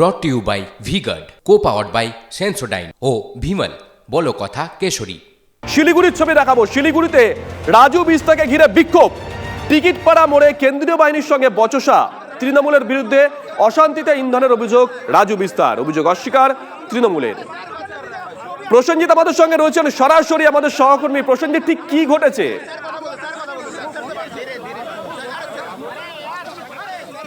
Brought to you by V Guard co powered by Sensodyne ও ভিমল বলো কথা কেশরী। শিলিগুড়ির ছবি দেখাবো। শিলিগুড়িতে রাজু বিস্তাকে ঘিরে বিক্ষোভ। টিকিট পাড়া মোড়ে কেন্দ্রীয় বাহিনীর সঙ্গে বচসা। তৃণমূলের বিরুদ্ধে অশান্তিতে ইন্ধনের অভিযোগ রাজু বিস্তার। অভিযোগ অস্বীকার তৃণমূলের। প্রসেনজিৎ আমাদের সঙ্গে রয়েছেন। সরাসরি আমাদের সহকর্মী। প্রসেনজিৎ, ঠিক কি ঘটেছে?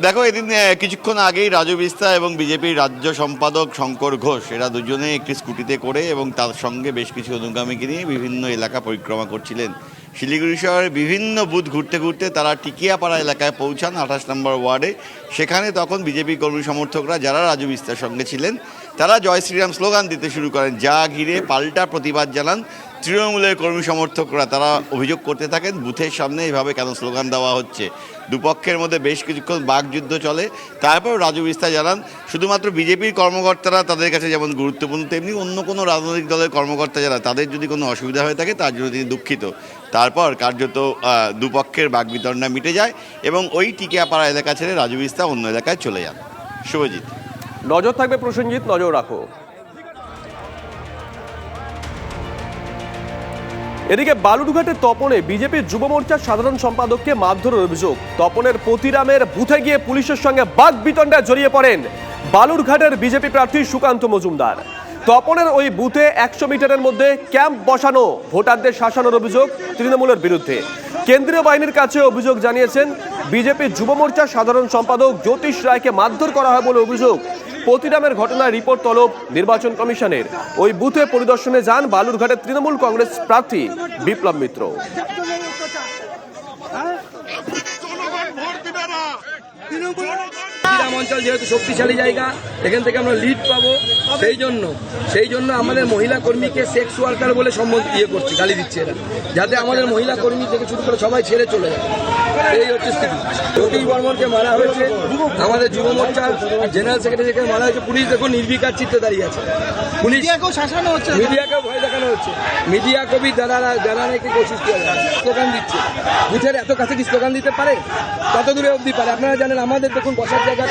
দেখো, এদিন কিছুক্ষণ আগেই রাজু বিস্তা এবং বিজেপির রাজ্য সম্পাদক শঙ্কর ঘোষ, এরা দুজনে একটি স্কুটিতে করে এবং তার সঙ্গে বেশ কিছু অনুগামীকে নিয়ে বিভিন্ন এলাকা পরিক্রমা করছিলেন। শিলিগুড়ি শহরের বিভিন্ন বুথ ঘুরতে ঘুরতে তারা টিকিয়াপাড়া এলাকায় পৌঁছান আঠাশ নম্বর ওয়ার্ডে। সেখানে তখন বিজেপি কর্মী সমর্থকরা, যারা রাজু বিস্তার সঙ্গে ছিলেন তারা জয় শ্রীরাম স্লোগান দিতে শুরু করেন। যা ঘিরে পাল্টা প্রতিবাদ জানান তৃণমূলের কর্মী সমর্থকরা। তারা অভিযোগ করতে থাকেন, বুথের সামনে এভাবে কেন স্লোগান দেওয়া হচ্ছে? দুপক্ষের মধ্যে বেশ কিছুক্ষণ বাকযুদ্ধ চলে। তারপর রাজু বিস্তার জানান, শুধুমাত্র বিজেপির কর্মকর্তারা তাদের কাছে যেমন গুরুত্বপূর্ণ, তেমনি অন্য কোনো রাজনৈতিক দলের কর্মকর্তা যারা, তাদের যদি কোনো অসুবিধা হয়ে থাকে, তার জন্য তিনি দুঃখিত। তারপর কার্যত দুপক্ষের বাকবিতণ্ডা মিটে যায় এবং ওই টিকিয়াপাড়া এলাকা ছেড়ে রাজু বিস্তা অন্য এলাকায় চলে যান। শুভজিৎ। নজর থাকবে প্রসেনজিৎ, নজর রাখো। এদিকে বালুরঘাটের তপনে বিজেপির যুব মোর্চার সাধারণ সম্পাদককে মারধরের অভিযোগ। তপনের প্রতিরামের বুথে গিয়ে পুলিশের সঙ্গে বাদ বিতণ্ডায় জড়িয়ে পড়েন বালুরঘাটের বিজেপি প্রার্থী সুকান্ত মজুমদার। তপনের ওই বুথে একশো মিটারের মধ্যে ক্যাম্প বসানো ভোটারদের শাসানোর অভিযোগ তৃণমূলের বিরুদ্ধে। কেন্দ্রীয় বাহিনীর কাছে অভিযোগ জানিয়েছেন বিজেপির যুব মোর্চার সাধারণ সম্পাদক জ্যোতিষ রায়কে মারধর করা হয় বলে অভিযোগ। পতিরামের ঘটনার রিপোর্ট তলব নির্বাচন কমিশনের। ওই বুথে পরিদর্শনে যান বালুরঘাটের তৃণমূল কংগ্রেস প্রার্থী বিপ্লব মিত্র। গ্রাম অঞ্চল যেহেতু শক্তিশালী জায়গা এখান থেকে আমরা লিড পাবো। সেই জন্য সেই জন্য আমাদের মহিলা কর্মীকে সেক্স ওয়ার্কার বলে সম্বোধ ইয়ে করছে গালি দিচ্ছে এরা। যাতে আমাদের মহিলা কর্মী থেকে শুরু করে সবাই ছেড়ে চলে যায়। এই হচ্ছে স্থিতি। সতীশ বর্মনকে মারা হয়েছে। আমাদের যুব মোর্চার জেনারেল সেক্রেটারিকে মারা হয়েছে। পুলিশ দেখুন নির্বিকার চিত্তে দাঁড়িয়ে আছে। পুলিশ শাসানো হচ্ছে মিডিয়াকেও ভয় দেখানো হচ্ছে। মিডিয়া কবি যারা যারা নাকি কোশিস স্লোগান দিচ্ছে। বুথের এত কাছে কি স্লোগান দিতে পারে? কত দূরে অবধি পারে। আপনারা জানেন আমাদের দেখুন বসার জায়গা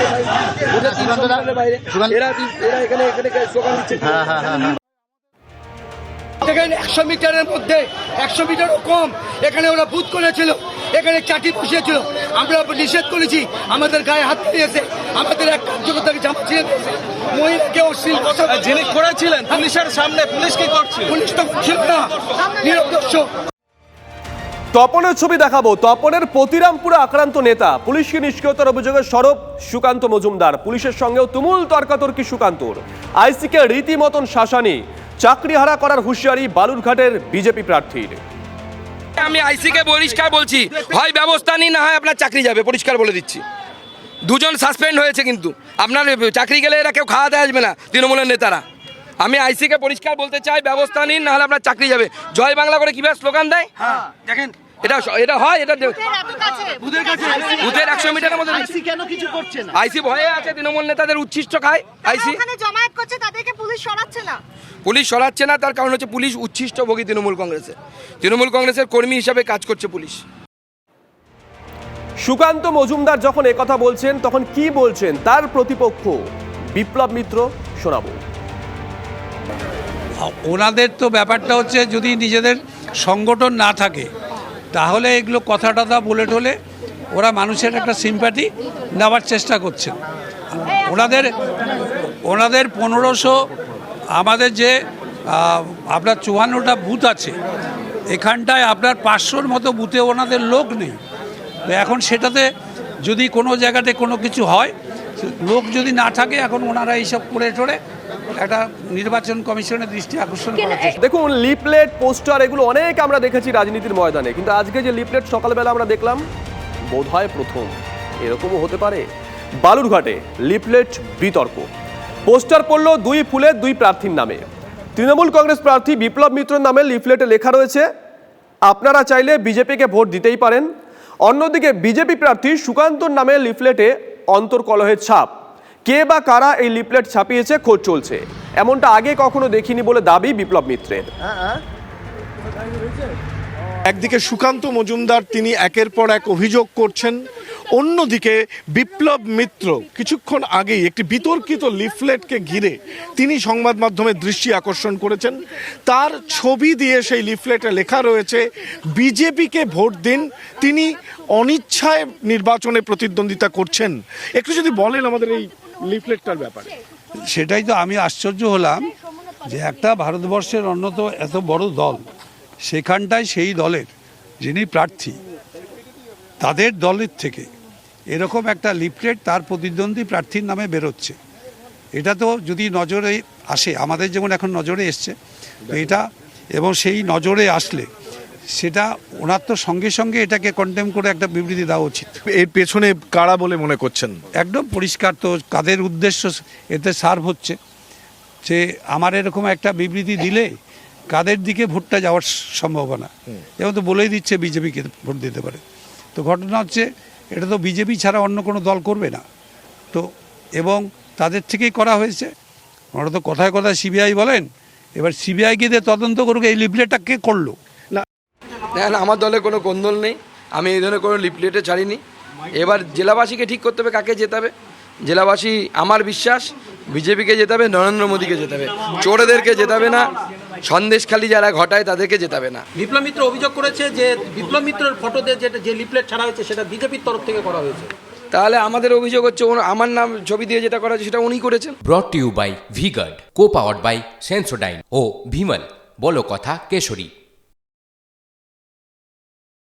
একশো মিটারের মধ্যে একশো মিটারও কম এখানে ওরা বুথ করেছিল এখানে চাটি বসিয়েছিল আমরা নিষেধ করেছি আমাদের গায়ে হাত দিয়েছে আমাদের এক কার্যকর্তাকে জামা ছিঁড়ে দিয়েছে মহিলাকে অশ্লীল কথা যিনি করেছিলেন পুলিশের সামনে পুলিশ কি করছিল পুলিশ তো ছিল না নিরপেক্ষ তপনের ছবি দেখাবো। তপনের প্রতিরামপুরে আক্রান্ত নেতা। পুলিশকে নিষ্ক্রিয়তার অভিযোগে সরব সুকান্ত মজুমদার। পুলিশের সঙ্গেও তুমুল তর্কাতর্কি সুকান্তর। আইসিকে রীতিমতন শাসানি। চাকরি হারা করার হুঁশিয়ারি বালুরঘাটের বিজেপি প্রার্থীর। আমি আইসিকে পরিষ্কার বলছি, হয় ব্যবস্থা নিন, না হয় আপনার চাকরি যাবে, পরিষ্কার বলে দিচ্ছি। দুজন সাসপেন্ড হয়েছে কিন্তু। আপনার চাকরি গেলে এরা কেউ খাওয়াতে আসবে না, তৃণমূলের নেতারা। আমি আইসিকে পরিষ্কার বলতে চাই ব্যবস্থা নিন নাহলে আপনার চাকরি যাবে। জয় বাংলা করে কীভাবে স্লোগান দেয়? দেখেন। এটা এটা হয় এটা বুথের একশো মিটারের মধ্যে কেন কিছু করছে না? আইসি ভয়ে আছে তৃণমূল নেতাদের উচ্ছিষ্ট খায়। আইসি জমায়েত করছে তাদেরকে পুলিশ সরাচ্ছে না। পুলিশ সরাচ্ছে না তার কারণ হচ্ছে পুলিশ উচ্ছিষ্ট ভোগী তৃণমূল কংগ্রেসে। তৃণমূল কংগ্রেসের কর্মী হিসাবে কাজ করছে পুলিশ। সুকান্ত মজুমদার যখন একথা বলছেন তখন কি বলছেন তার প্রতিপক্ষ? বিপ্লব মিত্র শোনাবো। ওনাদের তো ব্যাপারটা হচ্ছে যদি নিজেদের সংগঠন না থাকে, তাহলে এগুলো কথা টথা বলে টলে ওরা মানুষের একটা সিম্প্যাথি নেওয়ার চেষ্টা করছেন। ওনাদের ওনাদের পনেরোশো আমাদের যে আপনার চুয়ান্নটা বুথ আছে, এখানটায় আপনার পাঁচশোর মতো বুথে ওনাদের লোক নেই। এখন সেটাতে যদি কোনো জায়গাতে কোনো কিছু হয়, লোক যদি না থাকে, এখন ওনারা এইসব করে টরে একটা নির্বাচন কমিশনের দৃষ্টি আকর্ষণ করার চেষ্টা দেখুন লিপলেট পোস্টার এগুলো অনেক আমরা দেখেছি রাজনীতির ময়দানে কিন্তু আজকে যে লিপলেট সকালবেলা আমরা দেখলাম বোধহয় প্রথম। এরকমও হতে পারে। বালুরঘাটে লিপলেট বিতর্ক। পোস্টার পড়ল দুই ফুলের দুই প্রার্থীর নামে। তৃণমূল কংগ্রেস প্রার্থী বিপ্লব মিত্রের নামে লিফলেটে লেখা রয়েছে আপনারা চাইলে বিজেপিকে ভোট দিতেই পারেন। অন্যদিকে বিজেপি প্রার্থী সুকান্তর নামে লিফলেটে অন্তর্কলহের ছাপ। কে বা কারা এই লিফলেট ছাপিয়েছে, খোঁজ চলছে। এমনটা আগে কখনো দেখিনি বলে দাবি বিপ্লব মিত্রের। একদিকে সুকান্ত মজুমদার, তিনি একের পর এক অভিযোগ করছেন। অন্যদিকে বিপ্লব মিত্র, কিছুক্ষণ আগেই একটি বিতর্কিত লিফলেটকে ঘিরে তিনি সংবাদ মাধ্যমের দৃষ্টি আকর্ষণ করেছেন। তার ছবি দিয়ে সেই লিফলেটে লেখা রয়েছে, বিজেপিকে ভোট দিন, তিনি অনিচ্ছায় নির্বাচনে প্রতিদ্বন্দ্বিতা করছেন। একটু যদি বলেন আমাদের এই লিফলেটটার ব্যাপারে। সেটাই তো আমি আশ্চর্য হলাম যে একটা ভারতবর্ষের অন্যত এত বড় দল, সেখানটায় সেই দলের যিনি প্রার্থী, তাদের দলের থেকে এরকম একটা লিফলেট তার প্রতিদ্বন্দ্বী প্রার্থীর নামে বেরোচ্ছে। এটা তো যদি নজরে আসে, আমাদের যেমন এখন নজরে এসছে এটা এবং সেই নজরে আসলে সেটা ওনার তো সঙ্গে সঙ্গে এটাকে কন্টেম করে একটা বিবৃতি দেওয়া উচিত। এর পেছনে কারা বলে মনে করছেন? একদম পরিষ্কার তো কাদের উদ্দেশ্য এতে সার্ভ হচ্ছে। যে আমার এরকম একটা বিবৃতি দিলে কাদের দিকে ভোটটা যাওয়ার সম্ভাবনা। এবং তো বলেই দিচ্ছে বিজেপিকে ভোট দিতে পারে। তো ঘটনা হচ্ছে এটা তো বিজেপি ছাড়া অন্য কোনো দল করবে না। তো এবং তাদের থেকেই করা হয়েছে। ওনারা তো কথায় কথায় সিবিআই বলেন এবার সিবিআইকে দিয়ে তদন্ত করুক এই লিফলেটটা কে করল? দেখেন আমার দলে কোনো কোন্দল নেই। আমি এই ধরনের কোনো লিপলেটে ছাড়িনি। এবার জেলাবাসীকে ঠিক করতে হবে কাকে জেতাবে জেলাবাসী আমার বিশ্বাস বিজেপিকে জেতাবে নরেন্দ্র মোদীকে জেতাবে চোরেদেরকে জেতাবে না সন্দেশখালি যারা ঘটায় তাদেরকে জেতাবে না। বিপ্লব মিত্র অভিযোগ করেছে যে বিপ্লব মিত্রের ফটোতে যেটা যে লিপলেট ছাড়া হয়েছে সেটা বিজেপির তরফ থেকে করা হয়েছে। তাহলে আমাদের অভিযোগ হচ্ছে আমার নাম ছবি দিয়ে যেটা করা হয়েছে সেটা উনি করেছেন। Brought you by V Guard co powered by Sensodyne ও ভিমল বলো কথা কেশরী।